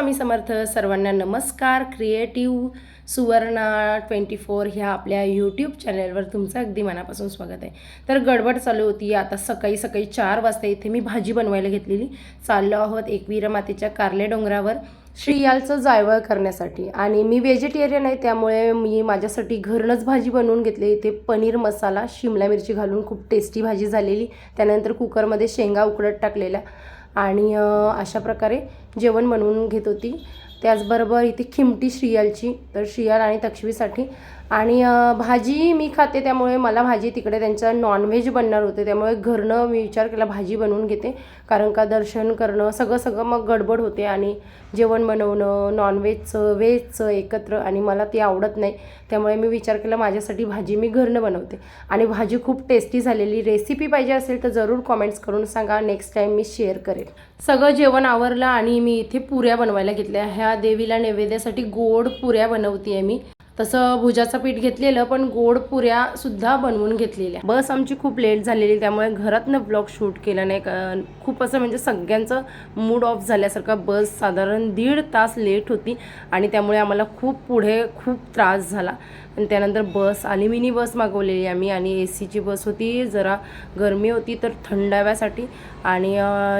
स्वामी समर्थ सर्वांना नमस्कार. Creative Suvarna twenty four ह्या आपल्या यूट्यूब चॅनलवर तुमचं अगदी मनापासून स्वागत आहे. तर गडबड चालू होती. आता सकाळी सकाळी चार वाजता इथे मी भाजी बनवायला घेतलेली. चाललो आहोत एकवीर मातेच्या कारले डोंगरावर श्रीयालचं जायवळ करण्यासाठी. आणि मी व्हेजिटेरियन आहे त्यामुळे मी माझ्यासाठी घरूनच भाजी बनवून घेतली. इथे पनीर मसाला शिमला मिरची घालून खूप टेस्टी भाजी झालेली. त्यानंतर कुकरमध्ये शेंगा उकडत टाकलेल्या. आणि अशा प्रकारे जेवण बनवून घेत होती. त्याचबरोबर इथे खिमटी श्रियालची तर श्रियाल आणि तक्षवीसाठी. आणि भाजी मी खाते त्यामुळे मला भाजी तिकडे त्यांच्या नॉनव्हेज बनणार होते त्यामुळे घरनं मी विचार केला भाजी बनवून घेते. कारण का दर्शन करणं सगळं सगळं मग गडबड होते आणि जेवण बनवणं नॉनव्हेजचं व्हेजचं एकत्र आणि मला ते आवडत नाही. त्यामुळे मी विचार केला माझ्यासाठी भाजी मी घरनं बनवते. आणि भाजी खूप टेस्टी झालेली. रेसिपी पाहिजे असेल तर जरूर कॉमेंट्स करून सांगा. नेक्स्ट टाईम मी शेअर करेन. सगळं जेवण आवरलं आणि मी इथे पुऱ्या बनवायला घेतल्या. ह्या त्या देवीला नैवेद्यासाठी गोड पुऱ्या बनवते आहे मी. तसं भुजाचं पीठ घेतलेलं पण गोड पुऱ्या सुद्धा बनवून घेतलेल्या. बस आमची खूप लेट झालेली त्यामुळे घरातनं ब्लॉग शूट केला नाही. खूप असं म्हणजे सगळ्यांचं मूड ऑफ झाल्यासारखा बस साधारण दीड तास लेट होती आणि त्यामुळे आम्हाला खूप पुढे खूप त्रास झाला. आणि त्यानंतर बस आली मिनी बस मागवलेली आम्ही आणि ए सीची बस होती. जरा गरमी होती तर थंडाव्यासाठी आणि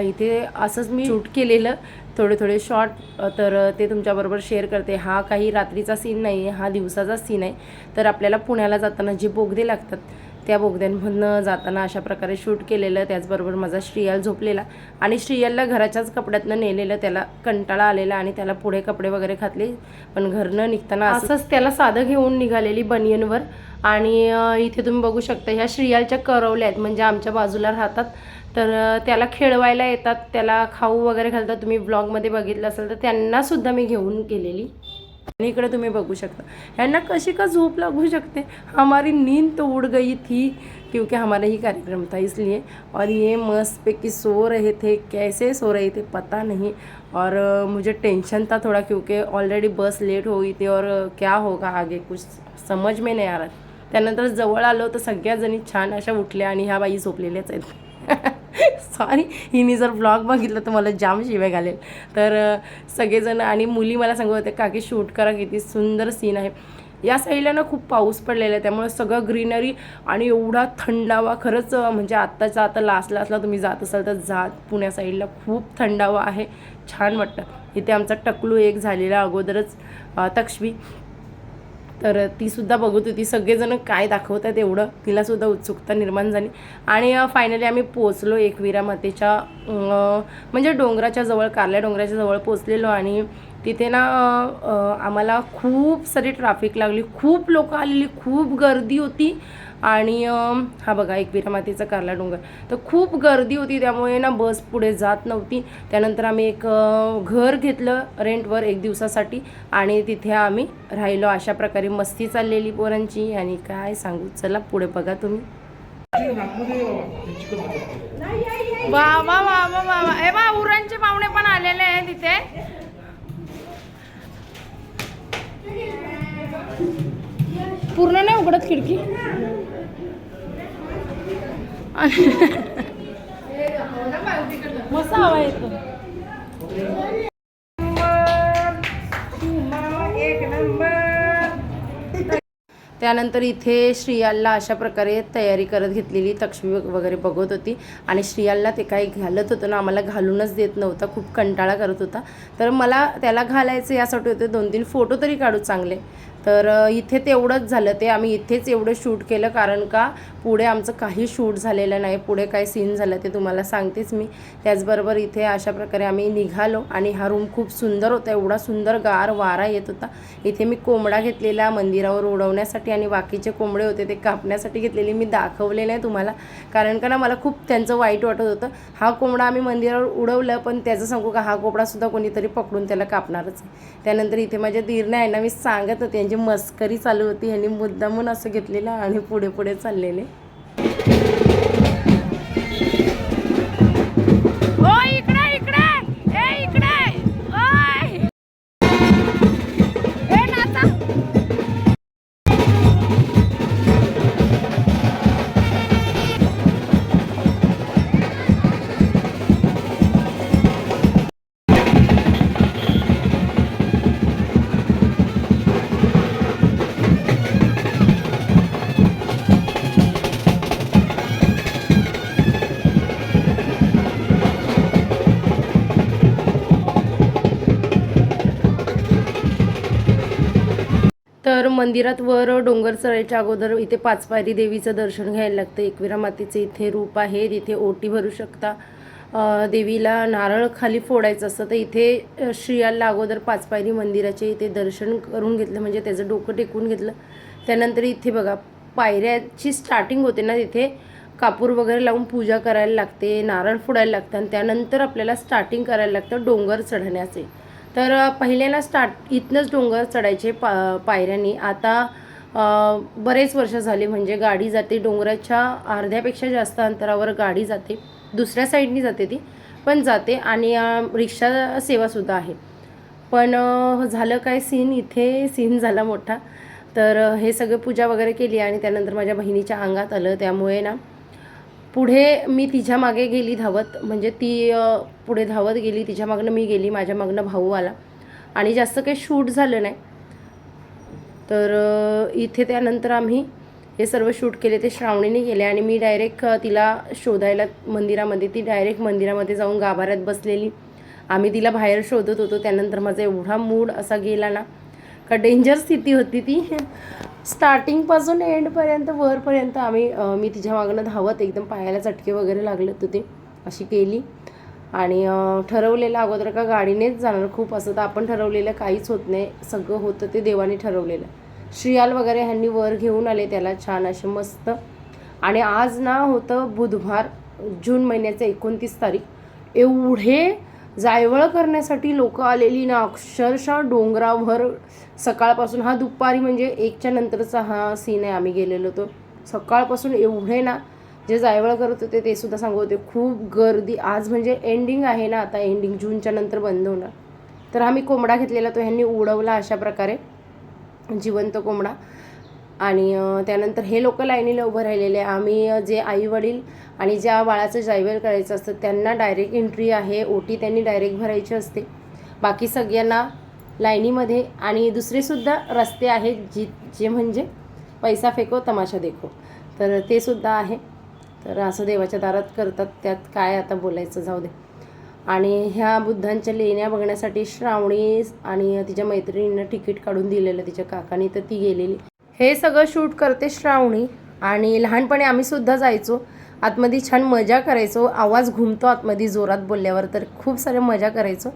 इथे असंच मी शूट केलेलं. थोडे थोडे शॉर्ट तर ते तुमच्याबरोबर शेअर करते. हा काही रात्रीचा सीन नाही हा दिवसाचा सीन आहे. तर आपल्याला पुण्याला जाताना जे बोगदे लागतात त्या बोगद्यांमधनं जाताना अशा प्रकारे शूट केलेलं त्याचबरोबर माझा श्रियाल झोपलेला आणि श्रियालला घराच्याच कपड्यातनं नेलेलं त्याला कंटाळा आलेला आणि त्याला पुढे कपडे वगैरे घातले पण घरनं निघताना असंच त्याला साधं घेऊन निघालेली बनियनवर. आणि इथे तुम्ही बघू शकता ह्या श्रियालच्या करवल्या आहेत. म्हणजे आमच्या बाजूला राहतात तर त्याला खेळवायला येतात त्याला खाऊ वगैरे घालतात. तुम्ही ब्लॉगमध्ये बघितलं असेल तर त्यांनासुद्धा मी घेऊन गेलेली. आणि इकडे तुम्ही बघू शकता. ह्यांना कशी का झोप लागू शकते? हमारी नींद तो उड़ गई थी क्योंकि हमारा ही कार्यक्रम था इसलिए। और ये मस्त पे कि सो रहे थे। कैसे सो रहे थे पता नहीं। और मुझे टेंशन था थोड़ा क्योंकि ऑलरेडी बस लेट हो गई थी। और क्या होगा आगे? कुछ समझ में नहीं आ रहा। त्यानंतर जवळ आलो तर सगळ्या जणी छान अशा उठल्या आणि ह्या बाई झोपलेल्याच आहेत. सॉरी हिने जर ब्लॉग बघितलं तर मला जाम शिव्या घालेल. तर सगळेजण आणि मुली मला सांगत होते काकी शूट करा किती सुंदर सीन आहे. या साईडला ना खूप पाऊस पडलेला आहे त्यामुळे सगळं ग्रीनरी आणि एवढा थंडावा खरंच म्हणजे आत्ताचा आता लास्ट लास्टला तुम्ही जात असाल तर जात. पुण्या साईडला खूप थंडावा आहे छान वाटतं. इथे आमचा टकलू एक झालेला अगोदरच तक्षवी. तर ती सुद्धा बघत होती. सगळेजण काय दाखवतात एवढं? तिलासुद्धा उत्सुकता निर्माण झाली. आणि फायनली आम्ही पोचलो एकविरा मातेच्या म्हणजे डोंगराच्या जवळ कारल्या डोंगराच्या जवळ पोचलेलो आणि तिथे ना आम्हाला खूप सारी ट्रॅफिक लागली. खूप लोकं आलेली खूप गर्दी होती. आणि हा बघा एकविरा मातीचा कारला डोंगर. तर खूप गर्दी होती त्यामुळे ना बस पुढे जात नव्हती. त्यानंतर आम्ही एक घर घेतलं रेंटवर एक दिवसासाठी आणि तिथे आम्ही राहिलो. अशा प्रकारे मस्ती चाललेली पोरांची. आणि काय सांगू? चला पुढे बघा तुम्ही. वा वा वा वा वा वा. ए वा उरणचे पाहुणे पण आलेले आहे तिथे पूर्ण नाही उघडत खिडकी. मस्त हवा येतो. त्यानंतर इथे श्रियालला अशा प्रकारे तयारी करत घेतलेली तक्ष्मी वगैरे बघत होती. आणि श्रियालला ते काही घालत होतं ना आम्हाला घालूनच देत नव्हता. खूप कंटाळा करत होता. तर मला त्याला घालायचं यासाठी होते दोन तीन फोटो तरी काढू चांगले. तर इथे तेवढंच झालं. ते आम्ही इथेच एवढं शूट केलं कारण का पुढे आमचं काही शूट झालेलं नाही. पुढे काय सीन झालं ते तुम्हाला सांगतेच मी. त्याचबरोबर इथे अशा प्रकारे आम्ही निघालो आणि हा रूम खूप सुंदर होता. एवढा सुंदर गार वारा येत होता. इथे मी कोंबडा घेतलेला मंदिरावर उडवण्यासाठी आणि बाकीचे कोंबडे होते ते कापण्यासाठी घेतलेले मी दाखवले नाही तुम्हाला. कारण का ना मला खूप त्यांचं वाईट वाटत होतं. हा कोंबडा आम्ही मंदिरावर उडवलं पण त्याचं सांगू का? हा कोंबडासुद्धा कोणीतरी पकडून त्याला कापणारच आहे. त्यानंतर इथे माझ्या दीरने आहे ना मी सांगत होते म्हणजे मस्करी चालू होती ह्यांनी मुद्दामून असं घेतलेलं आणि पुढे पुढे चाललेले. तर मंदिरात वर डोंगर चढायच्या अगोदर इथे पाचपायरी देवीचं दर्शन घ्यायला लागतं. एकविरा मातेचं इथे रूप आहे. तिथे ओटी भरू शकता. देवीला नारळ खाली फोडायचं असतं तर इथे श्रियाला अगोदर पाचपायरी मंदिराचे इथे दर्शन करून घेतलं. म्हणजे त्याचं डोकं टेकून घेतलं. त्यानंतर इथे बघा पायऱ्याची स्टार्टिंग होते ना तिथे. कापूर वगैरे लावून पूजा करायला लागते नारळ फोडायला लागतं. आणि त्यानंतर आपल्याला स्टार्टिंग करायला लागतं डोंगर चढण्याचे. तर पहिल्याला पहिल्यांदा स्टार्ट इथनंच डोंगर चढायचे पा पायऱ्यांनी. आता बरेच वर्ष झाले म्हणजे गाडी जाते डोंगराच्या अर्ध्यापेक्षा जास्त अंतरावर गाडी जाते. दुसऱ्या साईडनी जाते ती पण जाते आणि रिक्षा सेवासुद्धा आहे. पण झालं काय सीन? इथे सीन झाला मोठा. तर हे सगळं पूजा वगैरे केली आणि त्यानंतर माझ्या बहिणीच्या अंगात आलं. त्यामुळे ना पुढे मी तिच्यामागे गेली धावत म्हणजे ती पुढे धावत गेली तिच्या मागनं मी गेली माझ्या मागनं भाऊ आला. आणि जास्त काही शूट झालं नाही. तर इथे त्यानंतर आम्ही हे सर्व शूट केले ते श्रावणीने केले. आणि मी डायरेक्ट तिला शोधायला मंदिरामध्ये ती डायरेक्ट मंदिरामध्ये जाऊन गाभाऱ्यात बसलेली. आम्ही तिला बाहेर शोधत होतो त्यानंतर माझा एवढा मूड असा गेला ना का डेंजर स्थिती होती ती. स्टार्टिंगपासून एंडपर्यंत वरपर्यंत आम्ही मी तिच्या मागणं धावत एकदम पायाला चटके वगैरे लागले होते ते अशी केली. आणि ठरवलेलं अगोदर का गाडीनेच जाणार. खूप असं तर आपण ठरवलेलं काहीच होत नाही. सगळं होतं ते देवाने ठरवलेलं. श्रियाल वगैरे ह्यांनी वर घेऊन आले त्याला छान असे मस्त. आणि आज ना होतं बुधवार जून महिन्याचं एकोणतीस तारीख. एवढे जायवळ करण्यासाठी लोक आलेली ना अक्षरशः डोंगरावर सकाळपासून हा दुपारी म्हणजे एकच्या नंतरचा हा सीन आहे आम्ही गेलेलो होतो. सकाळपासून एवढे ना जे जायवळ करत होते ते सुद्धा सांगत होते खूप गर्दी. आज म्हणजे एंडिंग आहे ना आता एंडिंग जूनच्या नंतर बंद होणार. तर आम्ही कोंबडा घेतलेला तो ह्यांनी उडवला अशा प्रकारे. जिवंत कोंबडा. आणि त्यानंतर हे लोक लाईनीला उभं राहिलेले. आम्ही जे आई वडील आणि ज्या बाळाचं जायवेल करायचं असतं त्यांना डायरेक्ट एंट्री आहे. ओटी त्यांनी डायरेक्ट भरायची असते. बाकी सगळ्यांना लाईनीमध्ये आणि दुसरेसुद्धा रस्ते आहेत जी जे म्हणजे पैसा फेको तमाशा देखो. तर ते सुद्धा आहे. तर असं देवाच्या दारात करतात. त्यात काय आता बोलायचं जाऊ दे. आणि ह्या बुद्धांच्या लेण्या बघण्यासाठी श्रावणी आणि तिच्या मैत्रिणींना तिकीट काढून दिलेलं तिच्या काकानी. तर ती गेलेली. हे सगळं शूट करते श्रावणी आणि लहानपणी आम्ही सुद्धा जायचो. आतमध्ये छान मजा करायचो. आवाज घुमतो आतमध्ये जोरात बोलल्यावर तर खूप सारे मजा करायचो.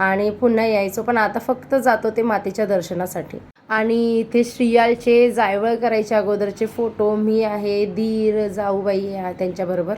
आणि पुन्हा यायचो पण आता फक्त जातो ते मातेच्या दर्शनासाठी. आणि इथे श्रियालचे जायवळ करायचे अगोदरचे फोटो मी आहे दीर जाऊबाई आहे त्यांच्याबरोबर.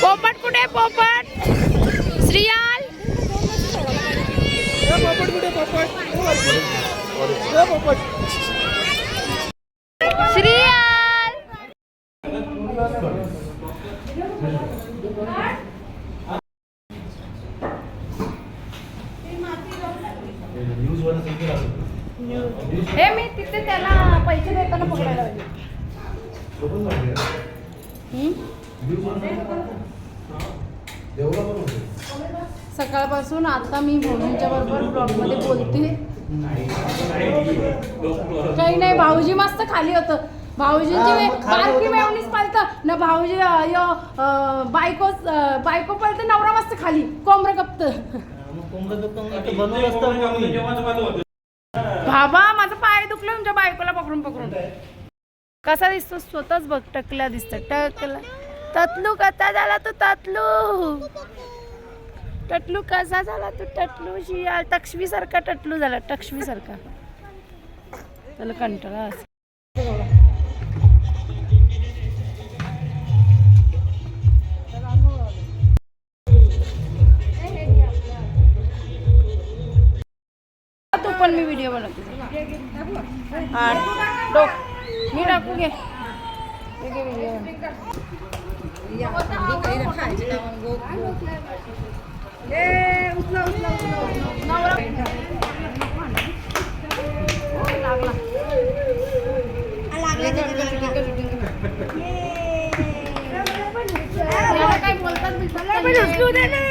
पोपट कुठे पोपट? श्रियाल? श्रियाल हे मी तिथे त्याला पैसे देताना पकडायला पाहिजे हम्म? सकाळपासून आता मी भाऊजींच्या बरोबर ब्लॉगमध्ये बोलते. काही नाही भाऊजी मस्त खाली होतं. भाऊजींची बारकी मेवणीच पालतं. ना भाऊजी यो बायको बायको पळतं नवरा मस्त खाली. कोंबडं कपत. बाबा माझं पाय दुखलं तुमच्या बायकोला पकडून पकडून. कसा दिसतो? स्वतःच बघ टकला दिसत टकला. ततलू कसा झाला तू ततलू. टटलू कसा झाला तू? टटलू शियाल टक्ष्मी सारखा टटलू झाला टक्ष्मी सारखा त्याला कंटाळा असं तू पण मी व्हिडिओ बनवते. डोक मी टाकू घे. व्हिडिओ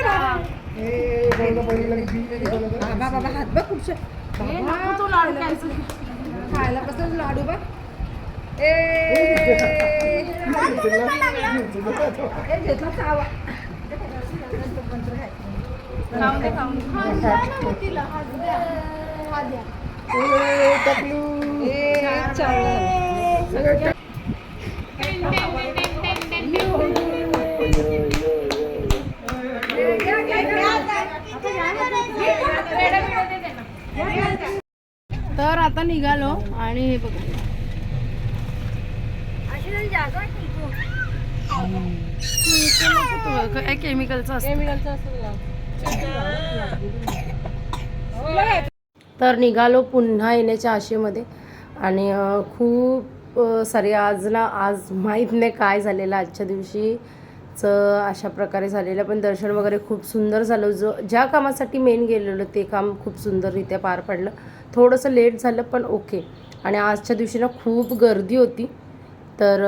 बाबा. बाबा हात बघ कुठचे. खायला बसून लाडू बघ. ए. ए, घेतला. चावलं. तर आता निघालो आणि हे बघा. काय केमिकलचं असतं. तर निघालो पुन्हा येण्याच्या आशेमध्ये. आणि खूप सारे आज ना आज माहीत नाही काय झालेलं. आजच्या दिवशीचं अशा प्रकारे झालेलं. पण दर्शन वगैरे खूप सुंदर झालं. जो ज्या कामासाठी मेन गेलेलो ते काम खूप सुंदररित्या पार पडलं. थोडंसं लेट झालं पण ओके आणि आजच्या दिवशी ना खूप गर्दी होती. तर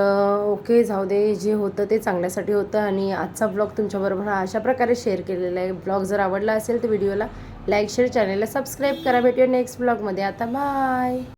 ओके जाऊ दे जे होतं ते चांगल्यासाठी होतं आणि आजचा ब्लॉग तुमच्याबरोबर हा अशा प्रकारे शेअर केलेला आहे. ब्लॉग जर आवडला असेल तर व्हिडिओला लाईक शेअर चॅनलला सबस्क्राईब करा. भेटूया नेक्स्ट ब्लॉगमध्ये. आता बाय!